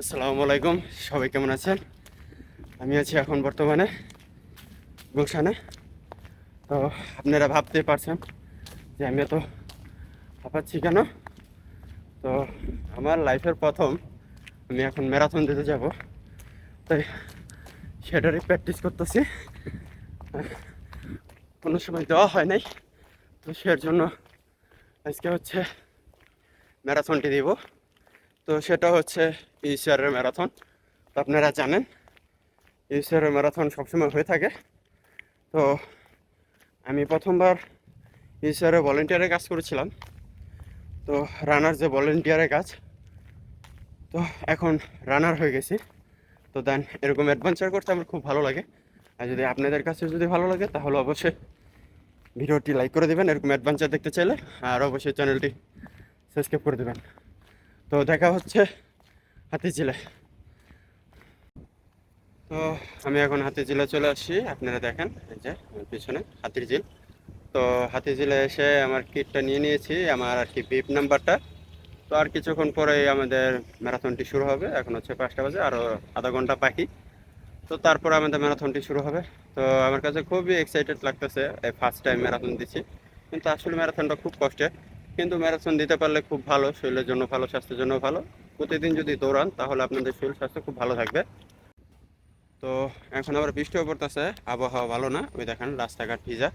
আসসালামু আলাইকুম। সবাই কেমন আছেন? আমি আছি এখন বর্তমানে গুলশানে। তো আপনারা ভাবতে পারছেন যে আমি এত হাঁপাচ্ছি কেন? তো আমার লাইফের প্রথম আমি এখন ম্যারাথন দিতে যাব। তাই সেটারই প্র্যাকটিস করতেছি। কোনো সময় দেওয়া হয় নাই। তো সের জন্য আজকে হচ্ছে ম্যারাথনটি দিব। তো সেটা হচ্ছে ইউসিআরের ম্যারাথন। তো আপনারা জানেন ইউসিআরের ম্যারাথন সবসময় হয়ে থাকে। তো আমি প্রথমবার ইউসিআরের ভলেন্টিয়ারের কাজ করেছিলাম। তো রানার যে ভলেন্টিয়ারের কাজ, তো এখন রানার হয়ে গেছি। তো দেন এরকম অ্যাডভেঞ্চার করতে আমার খুব ভালো লাগে। আর যদি আপনাদের কাছে যদি ভালো লাগে, তাহলে অবশ্যই ভিডিওটি লাইক করে দেবেন। এরকম অ্যাডভেঞ্চার দেখতে চাইলে, আর অবশ্যই চ্যানেলটি সাবস্ক্রাইব করে দেবেন। তো দেখা হচ্ছে হাতিঝিলে। তো আমি এখন হাতিঝিলে চলে আসছি আপনারা দেখেন, এই যে আমার পিছনে হাতির ঝিল তো হাতিঝিলে এসে আমার কিটটা নিয়ে নিয়েছি, আমার আর কি বিপ নাম্বারটা। তো আর কিছুক্ষণ পরে আমাদের ম্যারাথনটি শুরু হবে, এখন হচ্ছে পাঁচটা বাজে আরও আধা ঘণ্টা বাকি। তো তারপর আমাদের ম্যারাথনটি শুরু হবে। তো আমার কাছে খুবই এক্সাইটেড লাগতেছে, এই ফার্স্ট টাইম ম্যারাথন দিচ্ছি। কিন্তু আসলে ম্যারাথনটা খুব কষ্টের। কিন্তু ম্যারাথন দিতে পারলে খুব ভালো, শরীরের জন্য ভালো, স্বাস্থ্যের জন্য ভালো। প্রতিদিন যদি দৌড়ান, তাহলে আপনাদের শরীর স্বাস্থ্য খুব ভালো থাকবে। তো এখন আবার বৃষ্টিও পড়তেছে, আবহাওয়া ভালো না। ওই দেখেন, রাস্তাঘাট ভিজা।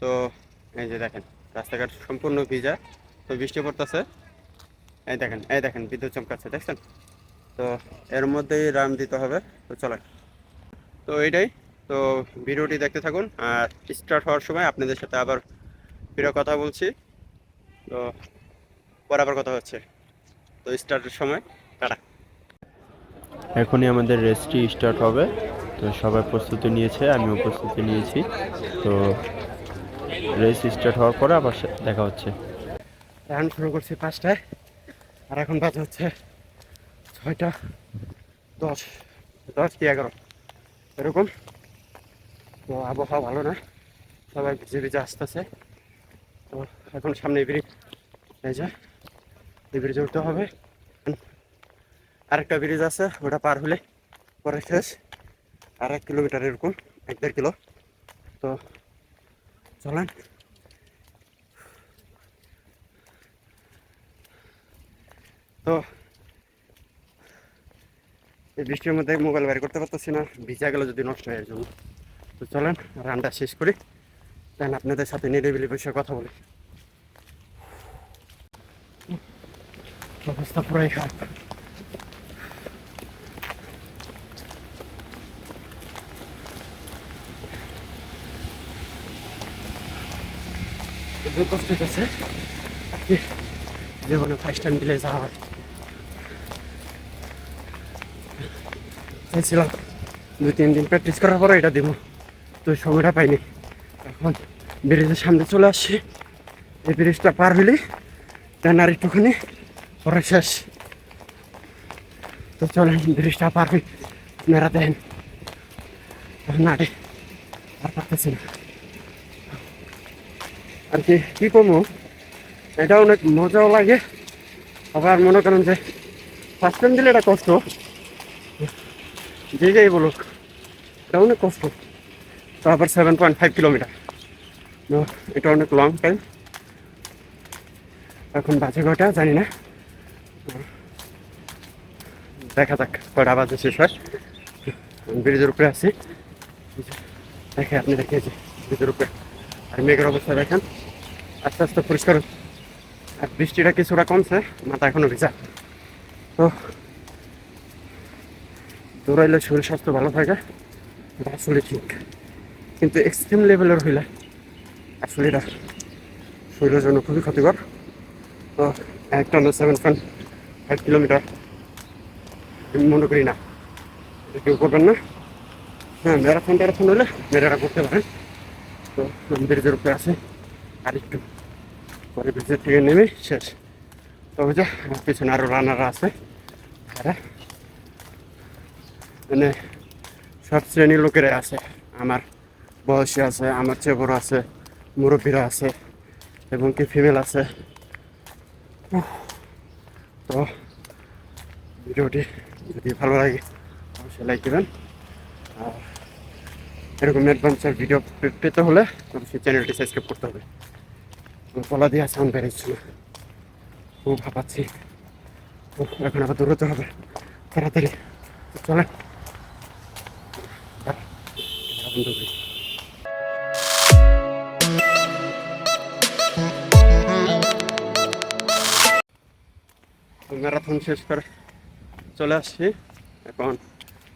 তো এই যে দেখেন, রাস্তাঘাট সম্পূর্ণ ভিজা। তো বৃষ্টি পড়তেছে। এই দেখেন এই দেখেন, বিদ্যুৎ চমকাচ্ছে, দেখছেন? তো এর মধ্যেই রাম দিতে হবে। তো চলেন। তো এইটাই। তো ভিডিওটি দেখতে থাকুন। আর স্টার্ট হওয়ার সময় আপনাদের সাথে আবার ফিরে কথা বলছি। তো পরে আবার কথা হচ্ছে। তো স্টার্টের সময় টাটা। এখনই আমাদের রেসটি স্টার্ট হবে। তো সবাই প্রস্তুতি নিয়েছে আমিও প্রস্তুতি নিয়েছি। তো রেস স্টার্ট হওয়ার পরে আবার দেখা হচ্ছে। রান শুরু করছি পাঁচটায়। আর এখন বাজে হচ্ছে ছয়টা দশ। দশ কি এগারো? এরকম। তো আবহাওয়া ভালো না। সবাই ভিজে ভিজে আসতেছে। এখন সামনে ব্রিজ। এই যে, এই ব্রিজে উঠতে হবে। আরেকটা ব্রিজ আছে, ওটা পার হলে পরে শেষ। আর এক কিলোমিটার এরকম এক দেড় কিলো। তো চলেন। তো এই বৃষ্টির মধ্যে মোবাইল বের করতে পারতেছি না, ভিজা গেলে যদি নষ্ট হয়ে জন্য তো চলেন, রানটা শেষ করি। দেন, আপনাদের সাথে নিরিবিলি বিষয়ে কথা বলি। অবস্থা পুরাই খারাপ। কষ্ট হচ্ছে জীবনে ফার্স্ট টাইম দিলে যাওয়া হয়। চাইছিলাম দুই, তিন দিন প্র্যাকটিস করার পরে এটা দিব। তো সময়টা পাইনি। এখন ব্রিজের সামনে চলে আসছি এই ব্রিজটা পার হইলে দেন আর একটুখানি পরে শেষ। তো চলেন, ব্রিজটা পার হই। মেরা দেন না আর পারতেছি না। আর কি, কী করব? এটা অনেক মজাও লাগে। আবার মনে করেন যে ফার্স্ট টাইম দিলে এটা কষ্ট। যে যাই বলুক, এটা অনেক কষ্ট। তো আবার সেভেন পয়েন্ট ফাইভ কিলোমিটার এটা অনেক লং টাইম এখন বাজে কটা জানি না। দেখা যাক, কটা বাজে শেষ হয়। ব্রিজের উপরে আছি। দেখে আপনি দেখিয়েছি, ব্রিজের উপরে। আর মেঘের অবস্থা দেখেন। আস্তে আস্তে পরিষ্কার আর বৃষ্টিটা কিছুটা কমছে, মাথা এখনও ভিজা। তো দৌড়াইলে শরীর স্বাস্থ্য ভালো থাকে। এটা আসলে ঠিক। কিন্তু এক্সট্রিম লেভেলের হইলে আসলে এটা শরীরের জন্য খুবই ক্ষতিকর। তো একটা না সেভেন পয়েন্ট ফাইভ কিলোমিটার মনে করি না। কেউ করবেন না। হ্যাঁ ম্যারাথন ট্যারাথন হলে মেয়েরা করতে পারেন। তো আমি ব্রিজের উপরে আছে, আর একটু পরে ব্রিজের থেকে নেমে শেষ। তবে যে পিছনে আরও রানাররা আছে। তারা মানে সব শ্রেণির লোকেরা আছে। আমার বয়সী আছে, আমার চেয়ে বড় আছে। মুরব্বীরা আছে এবং কি ফিমেল আছে। তো ভিডিওটি যদি ভালো লাগে অবশ্যই লাইক দেবেন। আর এরকম অ্যাডভেঞ্চার ভিডিও পেতে হলে অবশ্যই চ্যানেলটি সাবস্ক্রাইব করতে হবে। আমার গলা দিয়ে সাউন্ড বেরোচ্ছিল খুব ভাবাচ্ছি। উফ, এখন আবার দৌড়তে হবে। তাড়াতাড়ি ক্যামেরা বন্ধ ম্যারাথন শেষ করে চলে আসছি। এখন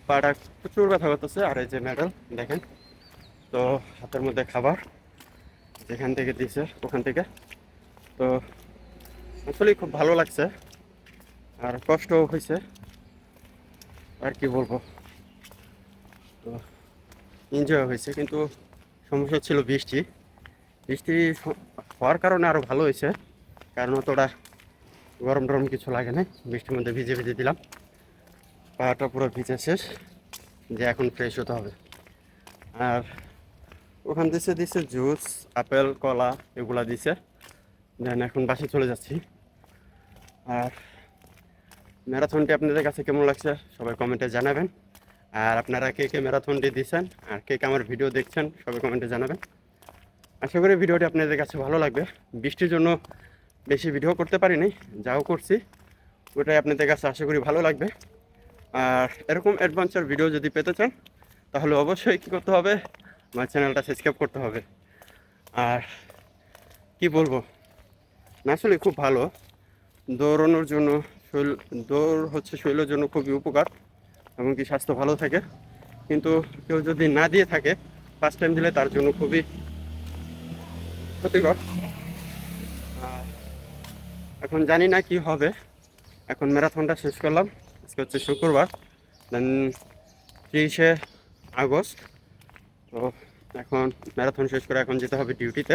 পাটা প্রচুর ব্যথা করতেছে, আর এই যে মেডেল, দেখেন। তো হাতের মধ্যে খাবার যেখান থেকে দিয়েছে ওখান থেকে। তো আসলেই খুব ভালো লাগছে, আর কষ্টও হয়েছে। আর কি বলব? তো এনজয় হয়েছে, কিন্তু সমস্যা ছিল বৃষ্টি। বৃষ্টি হওয়ার কারণে আরও ভালো হয়েছে, কারণ অতটা গরম টরম কিছু লাগে না বৃষ্টির মধ্যে ভিজে ভিজে দিলাম। পাটা পুরো ভিজে শেষ। যে এখন ফ্রেশ হতে হবে। আর ওখান দিছে দিছে জুস আপেল, কলা, এগুলা দিছে। দেন এখন বাসে চলে যাচ্ছি। আর ম্যারাথনটি আপনাদের কাছে কেমন লাগছে সবাই কমেন্টে জানাবেন। আর আপনারা কে কে ম্যারাথনটি দিচ্ছেন আর কে কে আমার ভিডিও দেখছেন সবাই কমেন্টে জানাবেন। আশা করি ভিডিওটি আপনাদের কাছে ভালো লাগবে। বৃষ্টির জন্য বেশি ভিডিও করতে পারিনি যাও করছি। ওটাই আপনাদের কাছে আশা করি ভালো লাগবে। আর এরকম অ্যাডভেঞ্চার ভিডিও যদি পেতে চান, তাহলে অবশ্যই কী করতে হবে? আমার চ্যানেলটা সাবস্ক্রাইব করতে হবে। আর কি বলব? না, আসলে খুব ভালো। দৌড়ানোর জন্য শরীর দৌড় হচ্ছে শরীরের জন্য খুবই উপকার এমনকি স্বাস্থ্য ভালো থাকে। কিন্তু কেউ যদি না দিয়ে থাকে ফার্স্ট টাইম দিলে তার জন্য খুবই ক্ষতিকর। এখন জানি না কি হবে। এখন ম্যারাথনটা শেষ করলাম। আজকে হচ্ছে শুক্রবার, দেন তিরিশে আগস্ট। তো এখন ম্যারাথন শেষ করে এখন যেতে হবে ডিউটিতে।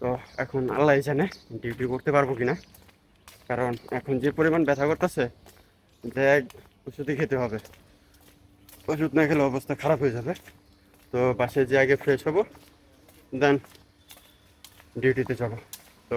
তো এখন আল্লাহ জানে ডিউটি করতে পারব কি না কারণ এখন যে পরিমাণ ব্যথা করতেছে এক ওষুধই খেতে হবে। ওষুধ না খেলে অবস্থা খারাপ হয়ে যাবে। তো বাসে যে আগে ফ্রেশ হব, দেন ডিউটিতে যাব। তো